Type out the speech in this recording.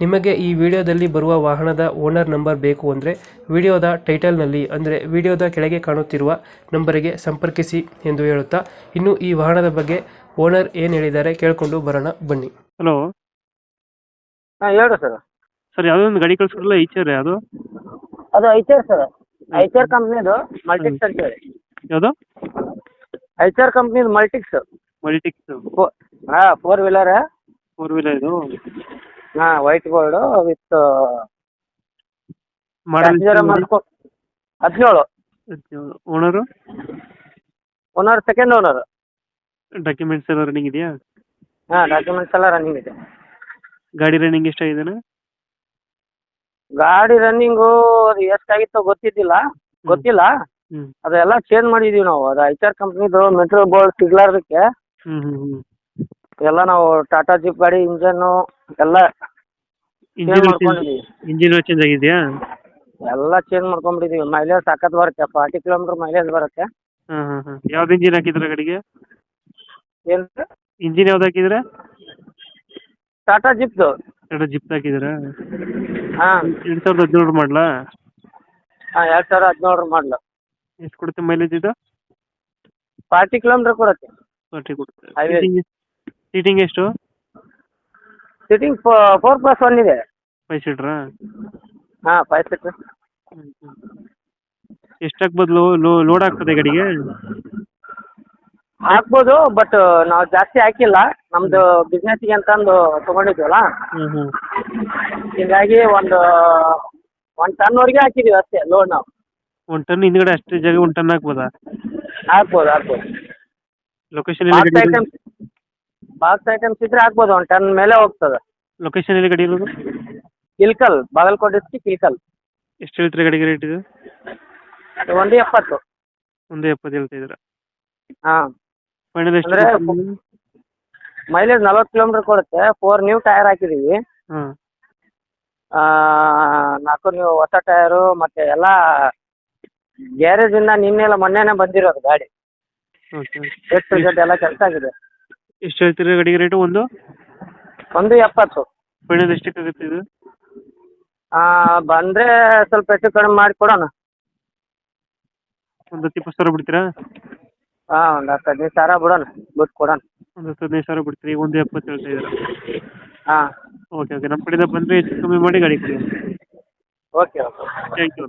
ನಿಮಗೆ ಈ ವಿಡಿಯೋದಲ್ಲಿ ಬರುವ ವಾಹನದ ಓನರ್ ನಂಬರ್ ಬೇಕು ಅಂದರೆ ವಿಡಿಯೋದ ಟೈಟಲ್ನಲ್ಲಿ ಅಂದರೆ ವಿಡಿಯೋದ ಕೆಳಗೆ ಕಾಣುತ್ತಿರುವ ನಂಬರಿಗೆ ಸಂಪರ್ಕಿಸಿ ಎಂದು ಹೇಳುತ್ತಾ ಇನ್ನು ಈ ವಾಹನದ ಬಗ್ಗೆ ಓನರ್ ಏನು ಹೇಳಿದ್ದಾರೆ ಕೇಳಿಕೊಂಡು ಬರೋಣ ಬನ್ನಿ. ಹಲೋ. ಹಾಂ ಹೇಳು ಸರ್. ಸರ್ ಯಾವುದೋ ಒಂದು ಗಾಡಿ ಕಳಿಸ್ಕೊಡಲ್ಲ ಐಚರ್ ಅದು ಅದು ಐಚರ್ ಸರ್. ಐಚರ್. ಕಂಪ್ನಿದು ಮಲ್ಟಿಕ್ಸ್ ಅಂತ ಹೇಳಿ ಯಾವುದು? ಐಚರ್ ಕಂಪ್ನಿದು ಮಲ್ಟಿಕ್ಸ್ ಮಲ್ಟಿಕ್ಸ್ ಹಾಂ ಫೋರ್ ವೀಲರ್ ಫೋರ್ ವೀಲರ್ ಇದು. ಹಾಂ ವೈಟ್ ಬೋರ್ಡು ವಿತ್ ಮಾಡಲ್ ಹದಿನೇಳು. Owner owner second owner documents ಎಲ್ಲ ರನ್ನಿಂಗ್ ಇದೆಯಾ? ಹಾ ಡಾಕ್ಯುಮೆಂಟ್ಸ್ ಎಲ್ಲ ರನ್ನಿಂಗ್ ಇದೆ. ಗಾಡಿ ರನ್ನಿಂಗ್ ಎಷ್ಟಾಗಿದೆನಾ? ಗಾಡಿ ರನ್ನಿಂಗು ಅದು ಎಷ್ಟಾಗಿತ್ತೋ ಗೊತ್ತಿದ್ದಿಲ್ಲ. ಗೊತ್ತಿಲ್ಲ. ಅದ ಅದೆಲ್ಲ ಚೇಂಜ್ ಮಾಡಿದೀವಿ ನಾವು. ಅದು ಐಚರ್ ಕಂಪ್ನಿದು ಮೆಟ್ರೋ ಬೋರ್ಡ್ ಸಿಗ್ಲಾರ್ದಕ್ಕೆ. ಹ್ಮ್ ಹ್ಮ್ ಹ್ಞೂ ಎಲ್ಲ ನಾವು ಟಾಟಾ ಜಿಪ್ ಗಾಡಿ ಇಂಜನ್ನು ಎಲ್ಲ ಇಂಜಿನ್ ಮಾಡ್ಕೊಂಡಿದ್ದೀವಿ ಇಂಜಿನ್ ಚೇಂಜ್ ಆಗಿದೆಯಾ? ಎಲ್ಲ ಚೇಂಜ್ ಮಾಡ್ಕೊಂಡ್ಬಿಟ್ಟಿದೀವಿ. ಮೈಲೇಜ್ ಸಾಕತ್ ಬರುತ್ತೆ. ಫಾರ್ಟಿ ಕಿಲೋಮೀಟರ್ ಮೈಲೇಜ್ ಬರುತ್ತೆ. ಹಾಂ ಹಾಂ ಹಾಂ. ಯಾವ್ದು ಇಂಜಿನ್ ಹಾಕಿದ್ರೆ ಗಾಡಿಗೆ? ಏನು ಇಂಜಿನ್ ಯಾವ್ದು ಹಾಕಿದ್ರೆ? ಟಾಟಾ ಜಿಪ್ದು. ಟಾಟಾ ಜಿಪ್ ಹಾಕಿದ್ದೀರಾ ಹಾಂ. ಎರಡು ಸಾವಿರದ ಹದಿನೇಳು ಮಾಡಲಾ? ಹಾಂ ಎರಡು ಸಾವಿರ ಹದಿನೇಳರ ಮಾಡಲು. ಎಷ್ಟು ಕೊಡುತ್ತೆ ಮೈಲೇಜ್ ಇದು? ಫಾರ್ಟಿ ಕಿಲೋಮೀಟರ್ ಕೊಡುತ್ತೆ. ಫಾರ್ಟಿ ಕೊಡುತ್ತೆ. ಸೀಟಿಂಗ್ ಎಷ್ಟು? ಸೀಟಿಂಗ್ ಫೋರ್ ಪ್ಲಸ್ ಒನ್ ಇದೆ. ಫೈವ್ ಸೀಟ್ರಾ ಹಾಂ ಫೈವ್ ಸೀಟ್ ಎಷ್ಟು ಹಾಕ್ಬೋದು ಲೋ ಲೋ ಲೋಡ್ ಆಗ್ತದೆ ಗಡಿಗೆ? ಹಾಕ್ಬೋದು ಬಟ್ ನಾವು ಜಾಸ್ತಿ ಹಾಕಿಲ್ಲ. ನಮ್ದು ಬಿಸ್ನೆಸ್ಗೆ ಅಂತಂದು ತೊಗೊಂಡಿದ್ವಲ್ಲ? ಹೀಗಾಗಿ ಒಂದು ಒಂದು ಟನ್ವರೆಗೆ ಹಾಕಿದೀವಿ ಅಷ್ಟೇ ಲೋಡ್ ನಾವು. ಒಂದು ಟನ್ ಹಿಂದ್ಗಡೆ ಅಷ್ಟೇ ಜಾಗ ಒನ್ ಟನ್ ಹಾಕ್ಬೋದಾ ಹಾಕ್ಬೋದು ಹಾಕ್ಬೋದು ಲೊಕೇಶನ್ ಬಾಕ್ಸ್ ಐಟಮ್ಸ್ ಇದ್ರೆ ಹಾಕ್ಬೋದು ಒಂದು ಟನ್ ಮೇಲೆ ಹೋಗ್ತದೆ. ಲೊಕೇಶನ್ ಎಲ್ಲಿ ಗಡಿ ಇರೋದು? ಇಲ್ಕಲ್ ಬಾಗಲಕೋಟೆ ಡಿಸ್ಟಿಕ್ ಇಲ್ಕಲ್ ಎಷ್ಟು ಹೇಳ್ತೀರಾ ಗಾಡಿಗೆ ರೇಟ್ ಇದು? ಒಂದು ಎಪ್ಪತ್ತು. ಒಂದು ಎಪ್ಪತ್ತು ಹೇಳ್ತಾ ಇದ್ದೀರಾ? ಹಾಂ. ಫೈನಲ್ ಎಷ್ಟು ಅಂದ್ರೆ ಮೈಲೇಜ್ ನಲ್ವತ್ತು ಕಿಲೋಮೀಟರ್ ಕೊಡುತ್ತೆ. ಫೋರ್ ನ್ಯೂ ಟೈರ್ ಹಾಕಿದ್ದೀವಿ ಹಾಂ. ಆ, ನಾಲ್ಕು ನೀವು ಹೊಸ ಟೈರು ಮತ್ತೆ ಎಲ್ಲ ಗ್ಯಾರೇಜಿಂದ ನಿನ್ನೆಲ್ಲ ಮೊನ್ನೆನೇ ಬಂದಿರೋದು ಗಾಡಿ. ಓಕೆ ಎಲ್ಲ ಕೆಲಸ ಆಗಿದೆ. ಎಷ್ಟು ಹೇಳ್ತೀರಾ ಗಾಡಿಗೆ ರೇಟು ಒಂದು? ಒಂದು ಎಪ್ಪತ್ತು. ಫೈನಲ್ ಎಷ್ಟಕ್ಕಾಗುತ್ತೆ ಇದು? ಆ, ಬಂದ್ರೆ ಸ್ವಲ್ಪ ಹೆಚ್ಚು ಕಡಿಮೆ ಮಾಡಿ ಕೊಡೋಣ. ಒಂದು ಹತ್ತು ಇಪ್ಪತ್ತು ಸಾವಿರ ಬಿಡ್ತೀರಾ? ಹಾಂ ಒಂದು ಹತ್ತು ಹದಿನೈದು ಸಾವಿರ ಬಿಡೋಣ ಬಿಟ್ಟು ಕೊಡೋಣ. ಒಂದು ಹತ್ತು ಹದಿನೈದು ಸಾವಿರ ಬಿಡ್ತೀರಿ ಒಂದು ಎಪ್ಪತ್ತು ಹೇಳ್ತಾ ಇದ್ದೀರಾ? ಹಾಂ. ಓಕೆ ಓಕೆ ನಮ್ಮ ಕಡೆಯಿಂದ ಬಂದ್ರೆ ಹೆಚ್ಚು ಕಮ್ಮಿ ಮಾಡಿ ಗಾಡಿ ಕೊಡಿ. Okay okay thank you